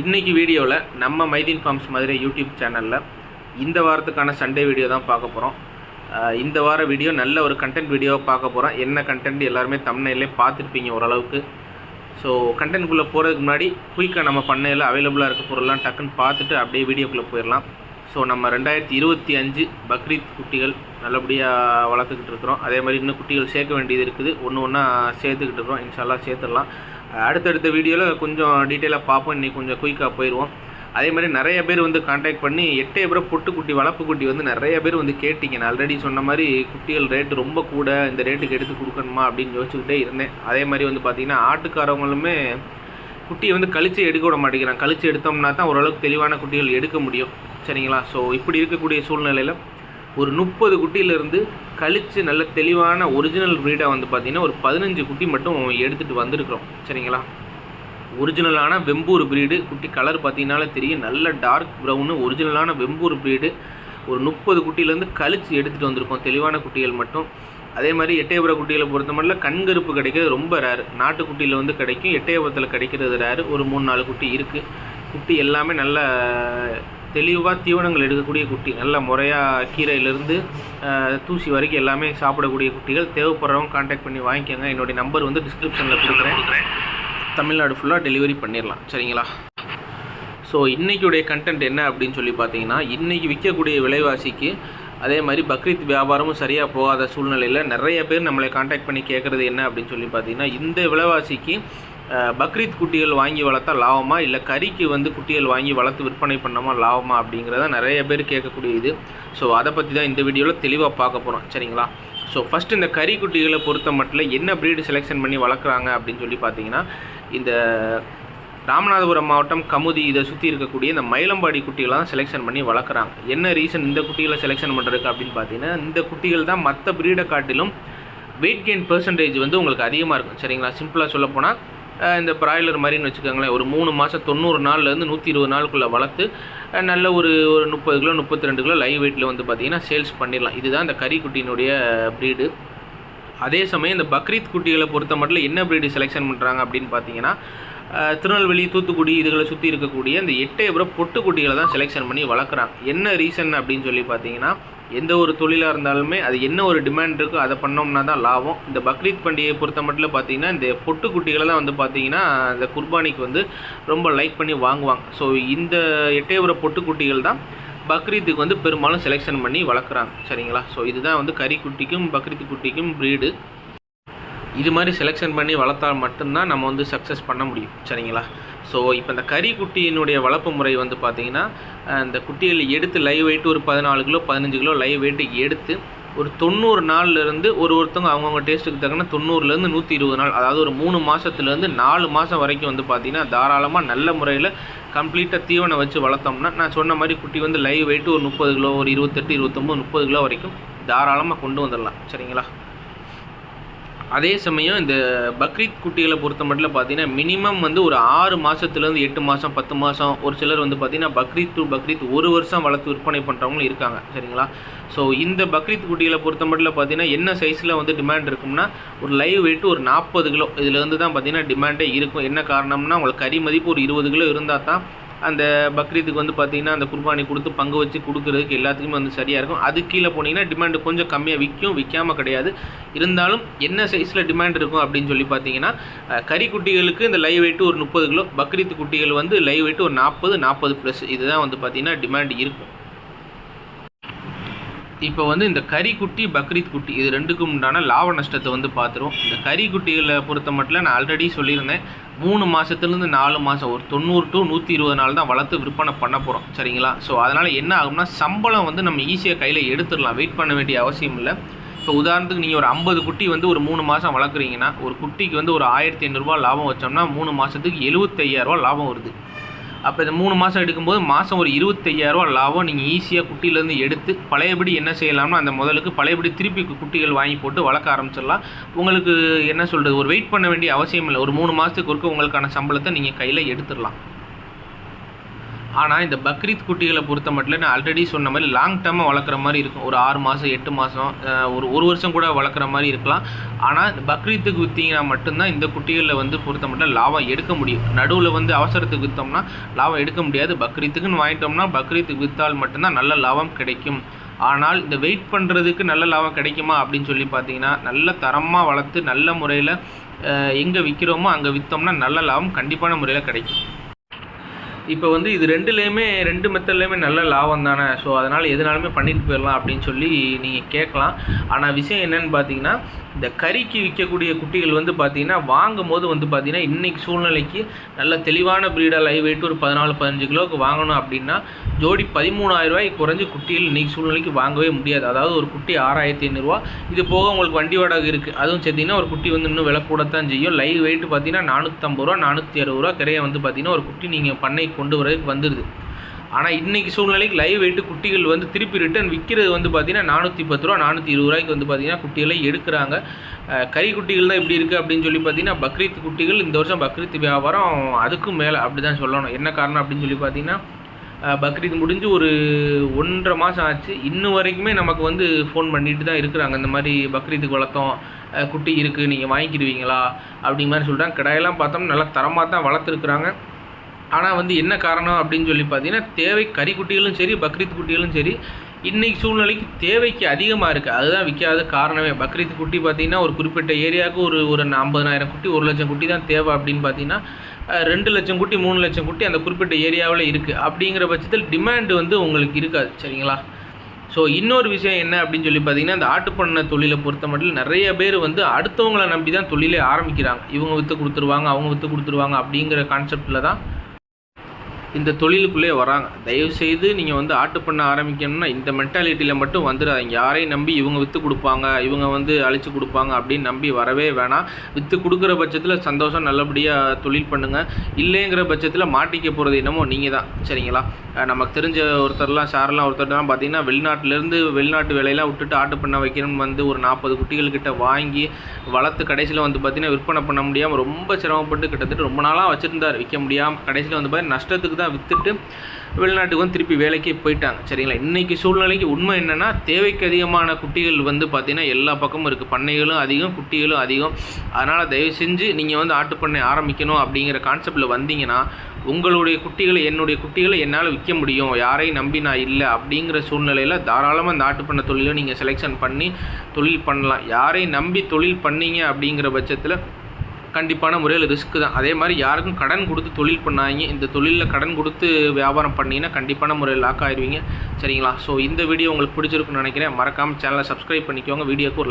இன்றைக்கி வீடியோவில் நம்ம மைதீன் ஃபார்ம்ஸ் மதுரை யூடியூப் சேனலில் இந்த வாரத்துக்கான சண்டே வீடியோ தான் பார்க்க போகிறோம் இந்த வார வீடியோ நல்ல ஒரு கண்டென்ட் வீடியோவை பார்க்க போகிறோம் என்ன கண்டென்ட் எல்லாருமே தமிழ்நிலே பார்த்துருப்பீங்க ஓரளவுக்கு. ஸோ கண்டென்ட்குள்ளே போகிறதுக்கு முன்னாடி குயிக்காக நம்ம பண்ணையில் அவைலபிளாக இருக்க பொருள்லாம் டக்குன்னு பார்த்துட்டு அப்படியே வீடியோக்குள்ளே போயிடலாம். ஸோ நம்ம ரெண்டாயிரத்தி இருபத்தி அஞ்சு பக்ரீத் குட்டிகள் நல்லபடியாக வளர்த்துக்கிட்டு இருக்கிறோம். அதே மாதிரி இன்னும் குட்டிகள் சேர்க்க வேண்டியது இருக்குது. ஒன்று ஒன்றா சேர்த்துக்கிட்டு இருக்கிறோம். இன்ஷால்லா சேர்த்துடலாம். அடுத்தடுத்த வீடியோவில் கொஞ்சம் டீட்டெயிலாக பார்ப்போம். இன்றைக்கி கொஞ்சம் குயிக்காக போயிடுவோம் அதே மாதிரி நிறைய பேர் வந்து காண்டாக்ட் பண்ணி எட்டே பேரை பொட்டுக்குட்டி வளர்ப்பு குட்டி வந்து நிறைய பேர் வந்து கேட்டிங்க நான் ஆல்ரெடி சொன்ன மாதிரி குட்டிகள் ரேட்டு ரொம்ப கூட இந்த ரேட்டுக்கு எடுத்து கொடுக்கணுமா அப்படின்னு யோசிச்சுக்கிட்டே இருந்தேன். அதே மாதிரி வந்து பார்த்திங்கன்னா ஆட்டுக்காரவங்களுமே குட்டியை வந்து கழிச்சு எடுக்க விட மாட்டேங்கிறான் கழிச்சு எடுத்தோம்னா தான் ஓரளவுக்கு தெளிவான குட்டிகள் எடுக்க முடியும். சரிங்களா? ஸோ இப்படி இருக்கக்கூடிய சூழ்நிலையில் ஒரு முப்பது குட்டியிலேருந்து கழித்து நல்ல தெளிவான ஒரிஜினல் ப்ரீடாக வந்து பார்த்திங்கன்னா ஒரு பதினஞ்சு குட்டி மட்டும் எடுத்துகிட்டு வந்திருக்கிறோம். சரிங்களா? ஒரிஜினலான வெம்பூர் ப்ரீடு குட்டி கலர் பார்த்தீங்கனாலே தெரியும். நல்ல டார்க் ப்ரௌனு ஒரிஜினலான வெம்பூர் ப்ரீடு ஒரு முப்பது குட்டியிலேருந்து கழிச்சு எடுத்துகிட்டு வந்திருக்கோம். தெளிவான குட்டிகள் மட்டும். அதே மாதிரி எட்டயபுர குட்டியில் பொறுத்த மட்டும் கண்கருப்பு கிடைக்கிறது ரொம்ப ரேர் நாட்டுக்குட்டியில் வந்து கிடைக்கும். எட்டயபுரத்தில் கிடைக்கிறது ரேர் ஒரு மூணு நாலு குட்டி இருக்குது குட்டி எல்லாமே நல்ல தெளிவாக தீவனங்கள் எடுக்கக்கூடிய குட்டி நல்ல முறையாக கீரையிலேருந்து தூசி வரைக்கும் எல்லாமே சாப்பிடக்கூடிய குட்டிகள். தேவைப்படுறவங்க காண்டாக்ட் பண்ணி வாங்கிக்கோங்க. என்னுடைய நம்பர் வந்து டிஸ்கிரிப்ஷனில் கொடுக்குறேன். தமிழ்நாடு ஃபுல்லாக டெலிவரி பண்ணிடலாம். சரிங்களா? ஸோ இன்றைக்குடைய கண்டென்ட் என்ன அப்படின்னு சொல்லி பார்த்தீங்கன்னா இன்றைக்கி விற்கக்கூடிய விலைவாசிக்கு அதே மாதிரி பக்ரீத் வியாபாரமும் சரியாக போகாத சூழ்நிலையில் நிறைய பேர் நம்மளை காண்டாக்ட் பண்ணி கேட்குறது என்ன அப்படின்னு சொல்லி பார்த்தீங்கன்னா இந்த விலைவாசிக்கு பக்ரீத் குட்டிகள் வாங்கி வளர்த்தா லாபமா? இல்லை கறிக்கு வந்து குட்டிகள் வாங்கி வளர்த்து விற்பனை பண்ணாமல் லாபமா? அப்படிங்கிறத நிறைய பேர் கேட்கக்கூடிய இது. ஸோ அதை பற்றி தான் இந்த வீடியோவில் தெளிவாக பார்க்க போகிறோம் சரிங்களா? ஸோ ஃபஸ்ட்டு இந்த கறி குட்டிகளை பொறுத்த மட்டும் என்ன ப்ரீடு செலெக்ஷன் பண்ணி வளர்க்குறாங்க அப்படின்னு சொல்லி பார்த்தீங்கன்னா இந்த ராமநாதபுரம் மாவட்டம் கமுதி இதை சுற்றி இருக்கக்கூடிய இந்த மயிலம்பாடி குட்டிகளை தான் செலெக்ஷன் பண்ணி வளர்க்குறாங்க. என்ன ரீசன் இந்த குட்டிகளை செலெக்ஷன் பண்ணுறதுக்கு அப்படின்னு பார்த்தீங்கன்னா இந்த குட்டிகள் தான் மற்ற ப்ரீடை காட்டிலும் வெயிட் கெயின் பர்சன்டேஜ் வந்து உங்களுக்கு அதிகமாக இருக்கும். சரிங்களா? சிம்பிளாக சொல்லப்போனால் இந்த பிராய்லர் மாதிரின்னு வச்சுக்கோங்களேன் ஒரு மூணு மாதம் தொண்ணூறு நாள்லேருந்து நூற்றி இருபது நாளுக்குள்ளே வளர்த்து நல்ல ஒரு ஒரு முப்பது கிலோ முப்பத்தி ரெண்டு கிலோ லைவ் வெயிட்டில் வந்து பார்த்திங்கன்னா சேல்ஸ் பண்ணிடலாம். இதுதான் இந்த கறி ப்ரீடு அதே சமயம் இந்த பக்ரீத் குட்டிகளை பொறுத்த மட்டும் என்ன ப்ரீடு செலெக்ஷன் பண்ணுறாங்க அப்படின்னு பார்த்தீங்கன்னா திருநெல்வேலி தூத்துக்குடி இதுகளை சுற்றி இருக்கக்கூடிய இந்த எட்டயபுரம் பொட்டுக்குட்டிகளை தான் செலெக்ஷன் பண்ணி வளர்க்குறாங்க. என்ன ரீசன் அப்படின்னு சொல்லி பார்த்தீங்கன்னா எந்த ஒரு தொழிலாக இருந்தாலுமே அது என்ன ஒரு டிமாண்ட் இருக்கோ அதை பண்ணோம்னா தான் லாபம். இந்த பக்ரீத் பண்டிகையை பொறுத்த மட்டும் பார்த்தீங்கன்னா இந்த பொட்டு குட்டிகளை தான் வந்து பார்த்தீங்கன்னா இந்த குர்பானிக்கு வந்து ரொம்ப லைக் பண்ணி வாங்குவாங்க. ஸோ இந்த எட்டயபுர பொட்டு குட்டிகள் தான் பக்ரீத்துக்கு வந்து பெரும்பாலும் செலெக்ஷன் பண்ணி வளர்க்குறாங்க. சரிங்களா? ஸோ இதுதான் வந்து கறி குட்டிக்கும் பக்ரீத் குட்டிக்கும் ப்ரீடு இது மாதிரி செலெக்ஷன் பண்ணி வளர்த்தால் மட்டும்தான் நம்ம வந்து சக்ஸஸ் பண்ண முடியும். சரிங்களா? ஸோ இப்போ இந்த கறி குட்டியினுடைய வளர்ப்பு முறை வந்து பார்த்திங்கன்னா இந்த குட்டிகள் எடுத்து லைவ் வெயிட் ஒரு பதினாலு கிலோ பதினஞ்சு கிலோ லைவ் வெயிட்டு எடுத்து ஒரு தொண்ணூறு நாள்லேருந்து ஒரு ஒருத்தவங்க அவங்கவுங்க டேஸ்ட்டுக்கு தக்கன தொண்ணூறுலேருந்து நூற்றி இருபது நாள் அதாவது ஒரு மூணு மாதத்துலேருந்து நாலு மாதம் வரைக்கும் வந்து பார்த்திங்கன்னா தாராளமாக நல்ல முறையில் கம்ப்ளீட்டாக தீவனம் வச்சு வளர்த்தோம்னா நான் சொன்ன மாதிரி குட்டி வந்து லைவ் வெயிட்டு ஒரு முப்பது கிலோ ஒரு இருபத்தெட்டு இருபத்தொம்போது முப்பது கிலோ வரைக்கும் தாராளமாக கொண்டு வந்துடலாம் சரிங்களா? அதே சமயம் இந்த பக்ரீத் குட்டிகளை பொறுத்த மட்டும் பார்த்தீங்கன்னா மினிமம் வந்து ஒரு ஆறு மாதத்துலேருந்து எட்டு மாதம் பத்து மாதம் ஒரு சிலர் வந்து பார்த்திங்கன்னா பக்ரீத் டு பக்ரீத் ஒரு வருஷம் வளர்த்து விற்பனை பண்ணுறவங்களும் இருக்காங்க. சரிங்களா? ஸோ இந்த பக்ரீத் குட்டிகளை பொறுத்த மட்டும் பார்த்தீங்கன்னா என்ன சைஸில் வந்து டிமாண்ட் இருக்கும்னா ஒரு லைவ் வெயிட் ஒரு நாற்பது கிலோ. இதுலேருந்து தான் பார்த்தீங்கன்னா டிமாண்டே இருக்கும். என்ன காரணம்னா உங்களுக்கு கறி மதிப்பு ஒரு இருபது கிலோ இருந்தால் தான் அந்த பக்ரீத்துக்கு வந்து பார்த்திங்கன்னா அந்த குர்பானி கொடுத்து பங்கு வச்சு கொடுக்குறதுக்கு எல்லாத்துக்குமே வந்து சரியாக இருக்கும். அது கீழே போனீங்கன்னா டிமாண்டு கொஞ்சம் கம்மியாக விற்கும் விற்காமல் கிடையாது. இருந்தாலும் என்ன சைஸில் டிமாண்ட் இருக்கும் அப்படின்னு சொல்லி பார்த்தீங்கன்னா கறி குட்டிகளுக்கு இந்த லைவ் வெயிட்டு ஒரு முப்பது கிலோ பக்ரீத் குட்டிகள் வந்து லைவ் வெயிட்டு ஒரு நாற்பது நாற்பது ப்ளஸ் இதுதான் வந்து பார்த்திங்கன்னா டிமாண்ட் இருக்கும். இப்போ வந்து இந்த கறி குட்டி பக்ரீத் குட்டி இது ரெண்டுக்கும் உண்டான லாப நஷ்டத்தை வந்து பார்த்துருவோம் இந்த கறி குட்டிகளை பொறுத்த மட்டும் நான் ஆல்ரெடி சொல்லியிருந்தேன். மூணு மாதத்துலேருந்து நாலு மாதம் ஒரு தொண்ணூறு டு நூற்றி இருபது நாள் தான் வளர்த்து விற்பனை பண்ண போகிறோம் சரிங்களா? ஸோ அதனால் என்ன ஆகும்னா சம்பளம் வந்து நம்ம ஈஸியாக கையில் எடுத்துடலாம் வெயிட் பண்ண வேண்டிய அவசியம் இல்லை. இப்போ உதாரணத்துக்கு நீங்கள் ஒரு ஐம்பது குட்டி வந்து ஒரு மூணு மாதம் வளர்க்குறீங்கன்னா ஒரு குட்டிக்கு வந்து ஒரு ஆயிரத்தி ஐநூறுரூவா லாபம் வச்சோம்னா மூணு மாதத்துக்கு எழுபத்தையாயிரரூவா லாபம் வருது. அப்போ இந்த மூணு மாதம் எடுக்கும்போது மாதம் ஒரு இருபத்தையாயிரரூவா லாபம் நீங்கள் ஈஸியாக குட்டியிலேருந்து எடுத்து பழையபடி என்ன செய்யலாம்னா அந்த முதலுக்கு பழையபடி திருப்பி குட்டிகள் வாங்கி போட்டு வளர்க்க ஆரம்பிச்சிடலாம். உங்களுக்கு என்ன சொல்கிறது ஒரு வெயிட் பண்ண வேண்டிய அவசியம் இல்லை. ஒரு மூணு மாதத்துக்கு ஒருக்க உங்களுக்கான சம்பளத்தை நீங்கள் கையில் எடுத்துடலாம். ஆனால் இந்த பக்ரீத் குட்டிகளை பொறுத்த மட்டும் நான் ஆல்ரெடி சொன்ன மாதிரி லாங் டேர்மாக வளர்க்குற மாதிரி இருக்கும். ஒரு ஆறு மாதம் எட்டு மாதம் ஒரு ஒரு வருஷம் கூட வளர்க்குற மாதிரி இருக்கலாம். ஆனால் இந்த பக்ரீத்துக்கு விற்றீங்கன்னா மட்டும்தான் இந்த குட்டிகளில் வந்து பொறுத்த மட்டும் லாபம் எடுக்க முடியும். நடுவில் வந்து அவசரத்துக்கு விற்றோம்னா லாபம் எடுக்க முடியாது. பக்ரீத்துக்குன்னு வாங்கிட்டோம்னா பக்ரீத்துக்கு விற்றால் மட்டும்தான் நல்ல லாபம் கிடைக்கும். ஆனால் இந்த வெயிட் பண்ணுறதுக்கு நல்ல லாபம் கிடைக்குமா அப்படின்னு சொல்லி பார்த்தீங்கன்னா நல்ல தரமாக வளர்த்து நல்ல முறையில் எங்கே விற்கிறோமோ அங்கே விற்றோம்னா நல்ல லாபம் கண்டிப்பான முறையில் கிடைக்கும். இப்போ வந்து இது ரெண்டுலேயுமே ரெண்டு மெத்தட்லேயுமே நல்ல லாபம் தானே? ஸோ அதனால் எதுனாலுமே பண்ணிட்டு போயிடலாம் அப்படின்னு சொல்லி நீங்கள் கேட்கலாம். ஆனால் விஷயம் என்னன்னு பார்த்தீங்கன்னா இந்த கறிக்கு விற்கக்கூடிய குட்டிகள் வந்து பார்த்தீங்கன்னா வாங்கும் போது வந்து பார்த்தீங்கன்னா இன்றைக்கி சூழ்நிலைக்கு நல்ல தெளிவான ப்ரீடாக லைவ் வெயிட் ஒரு பதினாலு பதினஞ்சு கிலோவுக்கு வாங்கணும் அப்படின்னா ஜோடி பதிமூணாயிரரூவாய் குறைஞ்சி குட்டிகள் இன்றைக்கி சூழ்நிலைக்கு வாங்கவே முடியாது. அதாவது ஒரு குட்டி ஆறாயிரத்தி ஐநூறுரூவா இது போக உங்களுக்கு வண்டி வாடகை இருக்குது அதுவும் சேர்த்திங்கன்னா ஒரு குட்டி வந்து இன்னும் விலை கூடத்தான் செய்யும். லைவ் வெயிட் பார்த்தீங்கன்னா நானூற்றம்பது ரூபா நானூற்றி அறுபது ரூபா கிரையை வந்து பார்த்தீங்கன்னா ஒரு குட்டி நீங்கள் பண்ணை கொண்டு வரதுக்கு வந்துடுது ஆனால் இன்றைக்கி சூழ்நிலைக்கு லைவ் வெயிட்டு குட்டிகள் வந்து திருப்பி ரிட்டர்ன் விற்கிறது வந்து பார்த்திங்கன்னா நானூற்றி பத்து ரூபா நானூற்றி இருபது ரூபாய்க்கு வந்து பார்த்தீங்கன்னா குட்டிகளை எடுக்கிறாங்க. கறி குட்டிகள் தான் இப்படி இருக்குது அப்படின்னு சொல்லி பார்த்தீங்கன்னா பக்ரீத் குட்டிகள் இந்த வருஷம் பக்ரீத் வியாபாரம் அதுக்கும் மேலே அப்படி தான் சொல்லணும். என்ன காரணம் அப்படின்னு சொல்லி பார்த்தீங்கன்னா பக்ரீத் முடிஞ்சு ஒரு ஒன்றரை மாதம் ஆச்சு. இன்னும் வரைக்குமே நமக்கு வந்து ஃபோன் பண்ணிட்டு தான் இருக்கிறாங்க. இந்த மாதிரி பக்ரீத்துக்கு வளர்த்தோம். குட்டி இருக்குது நீங்கள் வாங்கிக்கிடுவீங்களா அப்படிங்கிற மாதிரி சொல்கிறாங்க கடையெல்லாம் பார்த்தோம்னா நல்லா தரமாக தான் வளர்த்துருக்குறாங்க. ஆனால் வந்து என்ன காரணம் அப்படின்னு சொல்லி பார்த்தீங்கன்னா தேவை கறிக்குட்டிகளும் சரி பக்ரீத் குட்டிகளும் சரி இன்றைக்கி சூழ்நிலைக்கு தேவைக்கு அதிகமாக இருக்குது அதுதான் விற்காத காரணமே. பக்ரீத் குட்டி பார்த்தீங்கன்னா ஒரு குறிப்பிட்ட ஏரியாவுக்கு ஒரு ஒரு ஐம்பதனாயிரம் குட்டி ஒரு லட்சம் குட்டி தான் தேவை அப்படின்னு பார்த்தீங்கன்னா ரெண்டு லட்சம் குட்டி மூணு லட்சம் குட்டி அந்த குறிப்பிட்ட ஏரியாவில் இருக்குது அப்படிங்கிற பட்சத்தில் டிமாண்ட் வந்து உங்களுக்கு இருக்காது. சரிங்களா? ஸோ இன்னொரு விஷயம் என்ன அப்படின்னு சொல்லி பார்த்தீங்கன்னா இந்த ஆட்டுப்பண்ணை தொழிலை பொறுத்த மட்டும் நிறைய பேர் வந்து அடுத்தவங்களை நம்பி தான் தொழிலே ஆரம்பிக்கிறாங்க. இவங்க விற்று கொடுத்துருவாங்க அவங்க விற்று கொடுத்துருவாங்க அப்படிங்கிற கான்செப்டில் தான் இந்த தொழிலுக்குள்ளே வராங்க. தயவுசெய்து நீங்கள் வந்து ஆட்டு பண்ண ஆரம்பிக்கணும்னா இந்த மென்டாலிட்டியில் மட்டும் வந்துடாதீங்க. யாரையும் நம்பி இவங்க விற்று கொடுப்பாங்க இவங்க வந்து அழிச்சு கொடுப்பாங்க அப்படின்னு நம்பி வரவே வேணாம். விற்று கொடுக்குற பட்சத்தில் சந்தோஷம் நல்லபடியாக தொழில் பண்ணுங்கள் இல்லைங்கிற பட்சத்தில் மாட்டிக்க போகிறது என்னமோ நீங்கள் தான் சரிங்களா நமக்கு தெரிஞ்ச ஒருத்தர்லாம் சாரெலாம் ஒருத்தர்லாம் பார்த்தீங்கன்னா வெளிநாட்டிலேருந்து வெளிநாட்டு வேலையெல்லாம் விட்டுட்டு ஆட்டு பண்ண வைக்கணும்னு வந்து ஒரு நாற்பது குட்டிகள்கிட்ட வாங்கி வளர்த்து கடைசியில் வந்து பார்த்தீங்கன்னா விற்பனை பண்ண முடியாமல் ரொம்ப சிரமப்பட்டு கிட்டத்தட்ட ரொம்ப நாளாக வச்சுருந்தார். விற்க முடியாமல் கடைசியில் வந்து பார்த்தீங்கன்னா நஷ்டத்துக்கு தான் விற்றுட்டு வெளிநாட்டுக்கு வந்து திருப்பி வேலைக்கே போயிட்டாங்க. சரிங்களா? இன்றைக்கி சூழ்நிலைக்கு உண்மை என்னென்னா தேவைக்கு அதிகமான குட்டிகள் வந்து பார்த்திங்கன்னா எல்லா பக்கமும் இருக்குது பண்ணைகளும் அதிகம் குட்டிகளும் அதிகம். அதனால் தயவு செஞ்சு நீங்கள் வந்து ஆட்டுப்பண்ணை ஆரம்பிக்கணும் அப்படிங்கிற கான்செப்டில் வந்தீங்கன்னா உங்களுடைய குட்டிகளை என்னுடைய குட்டிகளை என்னால் விற்க முடியும். யாரையும் நம்பி நான் இல்லை அப்படிங்கிற சூழ்நிலையில் தாராளமாக இந்த ஆட்டுப்பண்ணை தொழிலை நீங்கள் செலெக்ஷன் பண்ணி தொழில் பண்ணலாம். யாரையும் நம்பி தொழில் பண்ணீங்க அப்படிங்கிற பட்சத்தில் கண்டிப்பான முறையில் ரிஸ்க்கு தான். அதே மாதிரி யாருக்கும் கடன் கொடுத்து தொழில் பண்ணாங்க இந்த தொழிலில் கடன் கொடுத்து வியாபாரம் பண்ணிங்கன்னா கண்டிப்பான முறையில் லாக் ஆயிடுவீங்க சரிங்களா? ஸோ இந்த வீடியோ உங்களுக்கு பிடிச்சிருக்குன்னு நினைக்கிறேன். மறக்காமல் சேனலை சப்ஸ்கிரைப் பண்ணிக்கோங்க. வீடியோக்கு ஒரு